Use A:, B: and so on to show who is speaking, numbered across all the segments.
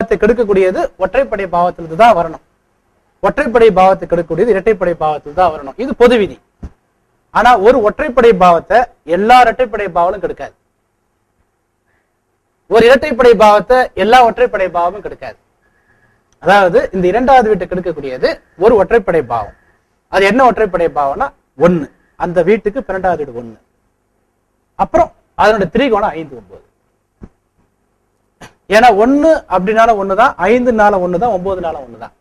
A: பாவத்தை கெடுக்கக்கூடியது ஒற்றைப்படை பாவத்திலிருந்து தான் வரணும். ஒற்றைப்படை பாவத்தை கெடுக்கக்கூடியது இரட்டைப்படை பாவத்தில் தான் வரணும். இது பொது விதி. ஆனா ஒரு ஒற்றைப்படை பாவத்தை எல்லா இரட்டைப்படை பாவலும் கெடுக்காது. ஒரு இரட்டைப்படை பாவத்தை எல்லா ஒற்றைப்படை பாவமும் கெடுக்காது. அதாவது இந்த இரண்டாவது வீட்டை கெடுக்கக்கூடியது ஒரு ஒற்றைப்படை பாவம். அது என்ன ஒற்றைப்படை பாவம்னா ஒண்ணு. அந்த வீட்டுக்கு பன்னெண்டாவது வீடு ஒண்ணு. அப்புறம் அதனுடைய திரிகோணம் ஐந்து ஒன்பது. ஏன்னா ஒண்ணு அப்படினால ஒண்ணுதான் ஐந்து நாள ஒண்ணுதான் ஒன்பது நாள ஒண்ணுதான்.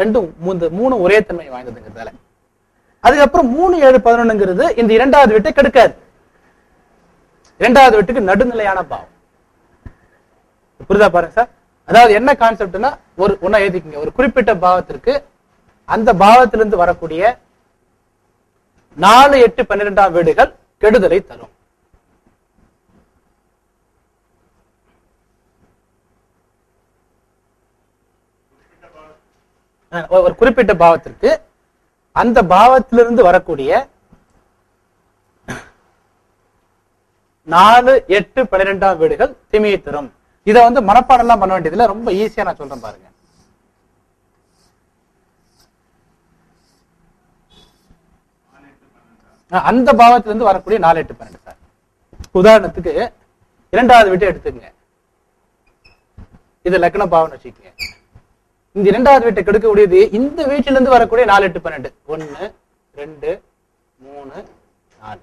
A: ரெண்டும் மூணு மூணு ஒரே தன்மை வாய்ந்ததுங்கிறதால. அதுக்கப்புறம் மூணு ஏழு பதினொன்னுங்கிறது இந்த இரண்டாவது வீட்டை கெடுக்காது. இரண்டாவது வீட்டுக்கு நடுநிலையான பாவம். புரிதா பாருங்க சார்? அதாவது என்ன கான்செப்ட்னா ஒரு ஒன்னா எழுதிக்கங்க. ஒரு குறிப்பிட்ட பாவத்திற்கு அந்த பாவத்திலிருந்து வரக்கூடிய நாலு எட்டு பன்னிரெண்டாம் வீடுகள் கெடுதலை தரும். ஒரு குறிப்பிட்ட பாவத்திற்கு அந்த பாவத்திலிருந்து வரக்கூடிய நாலு எட்டு பன்னிரெண்டாம் வீடுகள் தீமையை தரும். இதை வந்து மனப்பாடம் எல்லாம் பண்ண வேண்டியதுல ரொம்ப ஈஸியா நான் சொல்றேன் பாருங்க. அந்த பாவத்திலிருந்து வரக்கூடிய நாலு எட்டு பன்னெண்டு சார். உதாரணத்துக்கு இரண்டாவது வீட்டை எடுத்துக்கங்க. இது லக்ன பாவம் வச்சுக்கோங்க. இந்த இரண்டாவது வீட்டை கெடுக்கக்கூடியது இந்த வீட்டிலிருந்து வரக்கூடிய நாலு எட்டு பன்னெண்டு. ஒன்னு ரெண்டு மூணு நாலு.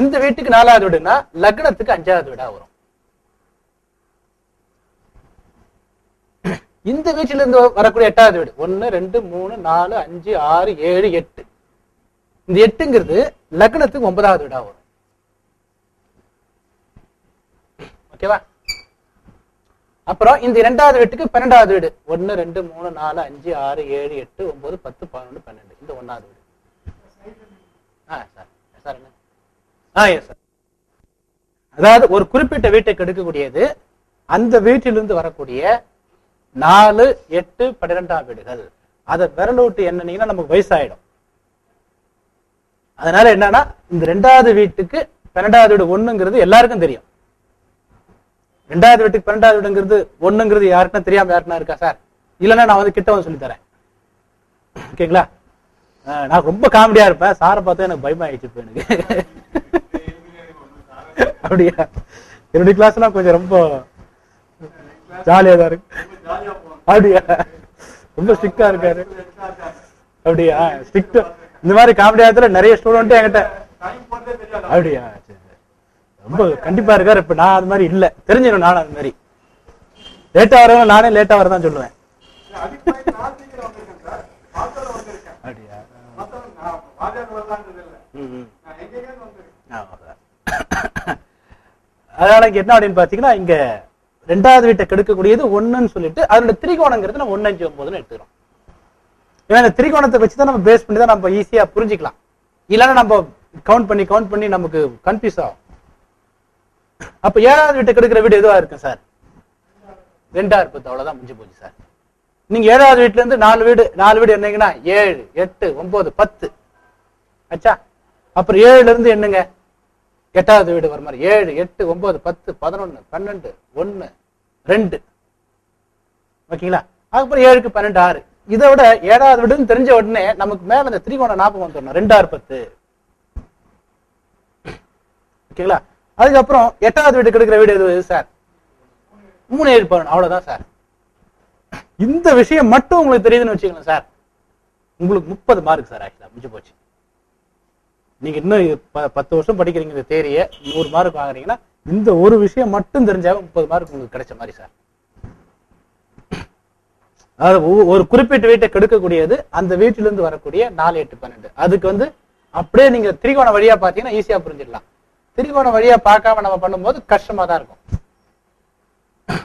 A: இந்த வீட்டுக்கு நாலாவது வீடுனா லக்னத்துக்கு அஞ்சாவது வீடா வரும். இந்த வீட்டிலிருந்து வரக்கூடிய எட்டாவது வீடு. ஒன்னு ரெண்டு மூணு நாலு அஞ்சு ஆறு ஏழு எட்டு. இந்த எட்டுங்கிறது லக்னத்துக்கு ஒன்பதாவது வீடா வரும். ஓகேவா? அப்புறம் இந்த இரண்டாவது வீட்டுக்கு பன்னெண்டாவது வீடு. ஒன்னு ரெண்டு மூணு நாலு அஞ்சு ஆறு ஏழு எட்டு ஒன்பது பத்து பதினொன்று பன்னெண்டு. இந்த ஒன்னாவது வீடு. ஆ சார் சார் என்ன? ஆ எஸ் சார் அதாவது ஒரு குறிப்பிட்ட வீட்டை கெடுக்கக்கூடியது அந்த வீட்டிலிருந்து வரக்கூடிய நாலு எட்டு பன்னிரெண்டாம் வீடுகள். அதை விரலூட்டு என்னன்னீங்கன்னா நமக்கு வயசாயிடும். அதனால என்னன்னா இந்த ரெண்டாவது வீட்டுக்கு பன்னெண்டாவது வீடு ஒண்ணுங்கிறது எல்லாருக்கும் தெரியும். ரெண்டாவது வீட்டுக்கு பன்னெண்டாவது வீடுங்கிறது ஒண்ணுங்கிறது யாருக்குன்னா தெரியாம யாருக்குன்னா இருக்கா சார்? இல்லைன்னா நான் வந்து கிட்ட வந்து சொல்லி தரேன். ஓகேங்களா? நான் ரொம்ப காமெடியா இருப்பேன். சாரை பார்த்தா எனக்கு பயமாயிடுச்சு இப்போ எனக்கு. அப்படியா? என்னுடைய கிளாஸ்லாம் கொஞ்சம் ரொம்ப ஜாலியா தான் இருக்கு. அப்படியா? ரொம்ப ஸ்ட்ரிக்டா இருக்காரு. அப்படியா? ஸ்ட்ரிக்ட் இந்த மாதிரி காமெடியாத்துல நிறைய ஸ்டூடெண்ட் என்கிட்ட அப்படியா? சரி. ரொம்ப கண்டிப்பா இருக்காரு. இப்ப நான் அது மாதிரி இல்ல. தெரிஞ்சிடும் நானும் அது மாதிரி. லேட்டா வரவங்க நானே லேட்டா வரதான் சொல்லுவேன். அதனால இங்க என்ன அப்படின்னு பாத்தீங்கன்னா இங்க ரெண்டாவது வீட்டை கெடுக்கக்கூடியது ஒண்ணுன்னு சொல்லிட்டு அதோட திரிகோணங்கிறது நம்ம ஒன்னு அஞ்சு ஒன்பதுன்னு எடுத்துக்கிறோம். ஏன்னா இந்த திரிகோணத்தை வச்சு தான் நம்ம பேஸ் பண்ணி தான் நம்ம ஈஸியா புரிஞ்சுக்கலாம். இல்லைன்னா நம்ம கவுண்ட் பண்ணி கவுண்ட் பண்ணி நமக்கு கன்ஃபியூஸ் ஆகும். அப்ப ஏழாவது வீட்டை கெடுக்கிற வீடு எதுவா இருக்கு சார்? ரெண்டா இருப்பது அவ்வளவுதான் முடிஞ்சு போச்சு சார். நீங்க ஏழாவது வீட்டுல இருந்து நாலு வீடு நாலு வீடு என்னங்கன்னா ஏழு எட்டு ஒன்பது பத்து. ஆச்சா அப்புறம் ஏழுல இருந்து என்னங்க? எட்டாவது வீடு வர மாதிரி. ஏழு எட்டு ஒன்பது பத்து பதினொன்னு பன்னெண்டு ஒன்னு ரெண்டு. ஓகேங்களா? அதுக்கப்புறம் ஏழுக்கு பன்னெண்டு ஆறு. இதை விட ஏழாவது வீடுன்னு தெரிஞ்ச உடனே நமக்கு மேல இந்த திரிகோண ஞாபகம் வந்துடணும். ரெண்டாறு பத்து. ஓகேங்களா? அதுக்கப்புறம் எட்டாவது வீடு எடுக்கிற வீடு எது? சார். மூணு ஏழு பதினொன்று அவ்வளவுதான் சார். இந்த விஷயம் மட்டும் உங்களுக்கு தெரியுதுன்னு வச்சுக்கோங்களேன் சார். உங்களுக்கு முப்பது மார்க் சார் ஆக்சுவலா முடிஞ்சு போச்சு. நீங்க இன்னும் ப- பத்து வருஷம் படிக்கிறீங்க இந்த தேரிய. நூறு மார்க் வாங்குறீங்கன்னா இந்த ஒரு விஷயம் மட்டும் தெரிஞ்சாவே முப்பது மார்க் உங்களுக்கு கிடைச்ச மாதிரி சார். அதாவது ஒரு குறிப்பிட்ட வீட்டை கெடுக்கக்கூடியது அந்த வீட்டிலிருந்து வரக்கூடிய நாலு எட்டு பன்னெண்டு. அதுக்கு வந்து அப்படியே நீங்க திரிகோண வழியா பாத்தீங்கன்னா ஈஸியா புரிஞ்சிடலாம். திரிகோண வழியா பார்க்காம நம்ம பண்ணும்போது கஷ்டமா தான் இருக்கும்.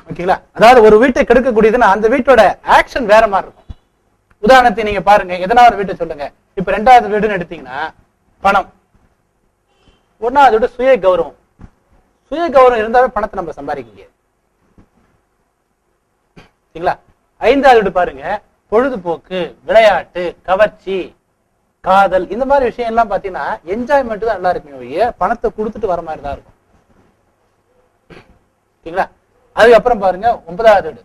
A: ஓகேங்களா? அதாவது ஒரு வீட்டை கெடுக்கக்கூடியதுன்னா அந்த வீட்டோட ஆக்ஷன் வேற மாதிரி இருக்கும். உதாரணத்தை நீங்க பாருங்க. எதனாவது வீட்டை சொல்லுங்க. இப்ப ரெண்டாவது வீடுன்னு எடுத்தீங்கன்னா பணம். ஒன்னாவது வீடு சுய கௌரவம். சுய கௌரவம் இருந்தாவே பணத்தை நம்ம சம்பாதிக்க முடியாது சரிங்களா ஐந்தாவது வீடு பாருங்க. பொழுதுபோக்கு விளையாட்டு கவர்ச்சி காதல் இந்த மாதிரி விஷயம் எல்லாம் பாத்தீங்கன்னா என்ஜாய்மெண்ட் தான் நல்லா இருக்குமே ஒழிய பணத்தை கொடுத்துட்டு வர மாதிரி தான் இருக்கும். சரிங்களா? அதுக்கப்புறம் பாருங்க ஒன்பதாவது வீடு.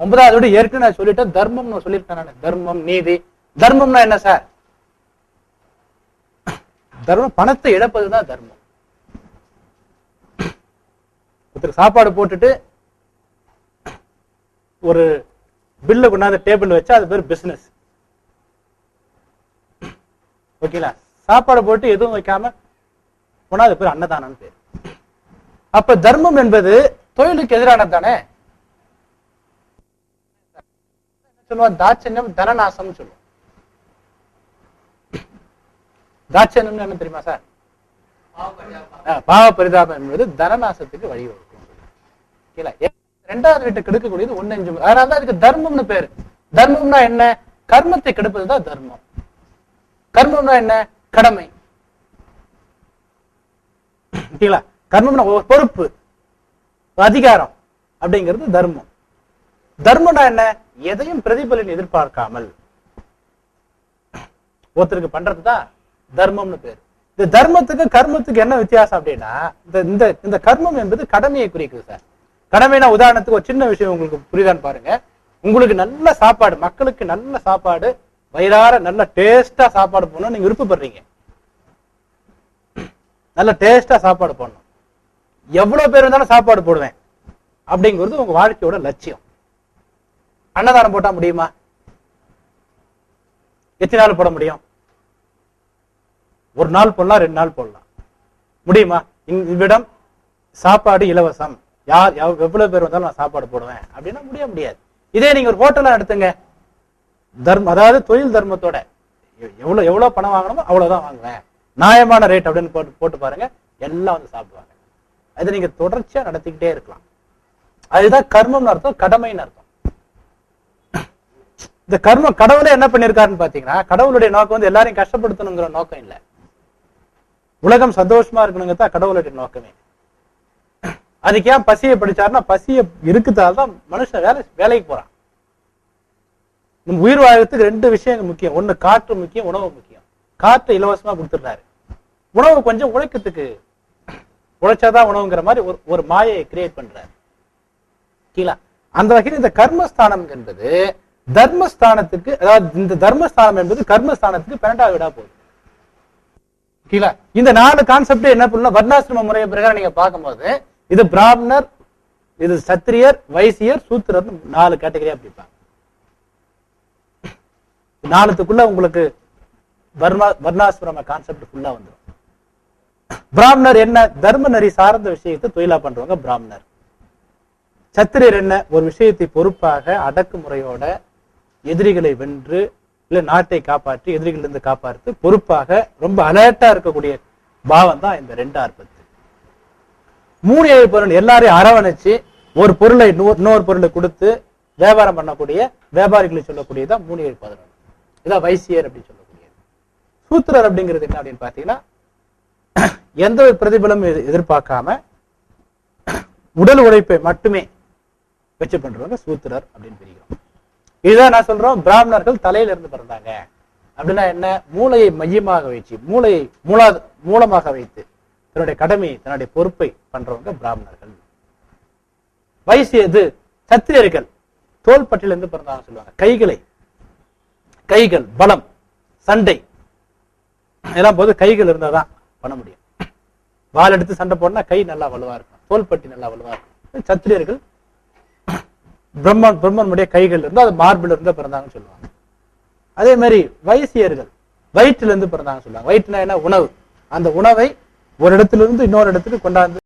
A: ஒன்பதாவது வீடு ஏற்கனவே நான் சொல்லிட்டேன் தர்மம்னு சொல்லியிருக்கேன் நான். தர்மம் நீதி. தர்மம்னா என்ன சார்? தர்மம் பணத்தை இழப்பதுதான் தர்மம். ஒருத்தர் சாப்பாடு போட்டுட்டு ஒரு பில்லு கொண்டாந்து டேபிள் வச்சா அது பேர் பிசினஸ் ஓகேங்களா சாப்பாடு போட்டு எதுவும் வைக்காம போனா அது பேர் அன்னதானம் பேர். அப்ப தர்மம் என்பது தொழிலுக்கு எதிரானது தானே? சொல்லுவான் தாட்சண்யம் தனநாசம் சொல்லுவோம். தாட்சண்யம் என்ன தெரியுமா சார்? பாவ பரிதாபம் என்பது தனநாசத்துக்கு வழிவகுக்கும். ஓகேங்களா? ரெண்டாவது வீட்டை கெடுக்கக்கூடியது ஒன்னு அஞ்சு அதனால தான் அதுக்கு தர்மம்னு பேரு. தர்மம்னா என்ன? கர்மத்தை கெடுப்பது தான் தர்மம். கர்மம்னா என்ன? கடமை. ஓகேங்களா கர்மம்னா பொறுப்பு. அதிகாரம் அப்படிங்கிறது தர்மம். தர்மம்னா என்ன? எதையும் பிரதிபலன் எதிர்பார்க்காமல். ஒருத்தருக்கு பண்றதுதான் தர்மம்னு பேரு. இந்த தர்மத்துக்கு கர்மத்துக்கு என்ன வித்தியாசம் அப்படின்னா இந்த இந்த இந்த கர்மம் என்பது கடமையை குறிக்குது சார். கடமைனா உதாரணத்துக்கு ஒரு சின்ன விஷயம் உங்களுக்கு புரியுதான்னு பாருங்க. உங்களுக்கு நல்ல சாப்பாடு மக்களுக்கு நல்ல சாப்பாடு வயிறார நல்ல டேஸ்டா சாப்பாடு போடணும் நீங்க விருப்பப்படுறீங்க. நல்ல டேஸ்டா சாப்பாடு போடணும். எவ்வளவு பேர் இருந்தாலும் சாப்பாடு போடுவேன். அப்படிங்கிறது உங்க வாழ்க்கையோட லட்சியம். அன்னதானம் போட்டா முடியுமா? எத்தனை நாள் போட முடியும்? ஒரு நாள் போடலாம் ரெண்டு நாள் போடலாம். முடியுமா? இவ்விடம் சாப்பாடு இலவசம். யார் எவ்வளவு பேர் வந்தாலும் நான் சாப்பாடு போடுவேன். அப்படின்னா முடிய முடியாது. இதே நீங்க ஒரு ஹோட்டலா எடுத்துங்க. தர்மம் அதாவது தொழில் தர்மத்தோட எவ்வளோ எவ்வளவு எவ்வளவு பணம் வாங்கணுமோ அவ்வளவுதான் வாங்குவேன். நியாயமான ரேட் அப்படின்னு போட்டு போட்டு பாருங்க எல்லாம் வந்து சாப்பிடுவாங்க. அது நீங்க தொடர்ச்சியா நடத்திக்கிட்டே இருக்கலாம். அதுதான் கர்மம்னு அர்த்தம் கடமைன்னு அர்த்தம். இந்த கர்மம் கடவுளே என்ன பண்ணிருக்காருன்னு பாத்தீங்கன்னா கடவுளுடைய நோக்கம் வந்து எல்லாரையும் கஷ்டப்படுத்தணுங்கிற நோக்கம் இல்ல. உலகம் சந்தோஷமா இருக்கணுங்க தான் கடவுளுடைய நோக்கமே. அதுக்கு ஏன் பசியை படிச்சாருன்னா பசியை இருக்குதால்தான் மனுஷன் வேலை வேலைக்கு போறான். நம்ம உயிர் வாழ்கிறதுக்கு ரெண்டு விஷயங்கள் முக்கியம். ஒண்ணு காற்று முக்கியம் உணவு முக்கியம். காற்று இலவசமா கொடுத்துடுறாரு. உணவு கொஞ்சம் உழைக்கிறதுக்கு உழைச்சாதான் உணவுங்கிற மாதிரி ஒரு ஒரு மாயையை கிரியேட் பண்றாரு. கீழே. அந்த வகையில் இந்த கர்மஸ்தானம் என்பது தர்மஸ்தானத்துக்கு அதாவது இந்த தர்மஸ்தானம் என்பது கர்மஸ்தானத்துக்கு பன்னெண்டாவது விடா போகுது. கீழே. இந்த நாலு கான்செப்ட் என்ன பண்ணலாம் வர்ணாசிரம முறையை பிரகாரம் நீங்க பார்க்கும்போது இது பிராமணர் இது சத்திரியர் வைசியர் சூத்திரர் நாலு கேட்டகரியா பிடிப்பாங்க நாலுத்துக்குள்ள உங்களுக்கு வர்ணா வர்ணாசிரம கான்செப்ட் ஃபுல்லா வந்துடும் பிராமணர் என்ன தர்ம நெறி சார்ந்த விஷயத்தை தொழிலா பண்றவங்க பிராமணர். சத்திரியர் என்ன ஒரு விஷயத்தை பொறுப்பாக அடக்குமுறையோட எதிரிகளை வென்று இல்ல நாட்டை காப்பாற்றி எதிரிகளிலிருந்து காப்பாற்று பொறுப்பாக ரொம்ப அலர்ட்டா இருக்கக்கூடிய பாவம் தான் இந்த ரெண்டா பத்து மூணு ஏழு பொருள் எல்லாரையும் அரவணைச்சு ஒரு பொருளை இன்னொரு பொருளை கொடுத்து வியாபாரம் பண்ணக்கூடிய வியாபாரிகளை சொல்லக்கூடியதான் மூணு ஏழு பதினொன்று. இதான் வைசியர் அப்படின்னு சொல்லக்கூடியது. சூத்திரர் அப்படிங்கிறது என்ன அப்படின்னு பார்த்தீங்கன்னா எந்த ஒரு பிரதிபலமும் எதிர்- எதிர்பார்க்காம உடல் உழைப்பை மட்டுமே வச்சு பண்றவங்க சூத்திரர் அப்படின்னு பிரிக்கிறோம். இதுதான் நான் சொல்றோம்? பிராமணர்கள் தலையில இருந்து பிறந்தாங்க. அப்படின்னா என்ன? மூளையை மையமாக வச்சு மூளையை மூலா மூலமாக வைத்து தன்னுடைய கடமையை தன்னுடைய பொறுப்பை பண்றவங்க பிராமணர்கள். வயசு எது? சத்திரியர்கள். தோள்பட்டில இருந்து பிறந்தாங்க சொல்லுவாங்க. கைகளை கைகள் பலம் சண்டை. இதெல்லாம் போது கைகள் இருந்தாதான் பண்ண முடியும். வாள் எடுத்து சண்டை போடனா கை நல்லா வலுவா இருக்கும். தோள்பட்டி நல்லா வலுவா இருக்கும். சத்திரியர்கள் பிரம்மன் பிரம்மனுடைய கைகள் இருந்து அது மார்பில் இருந்து பிறந்தாங்கன்னு சொல்லுவாங்க. அதே மாதிரி வைசியர்கள் வயிற்றுல இருந்து பிறந்தாங்கன்னு சொல்லுவாங்க. வயிற்றுனா என்ன? உணவு. அந்த உணவை ஒரு இடத்துல இருந்து இன்னொரு இடத்துக்கு கொண்டாந்து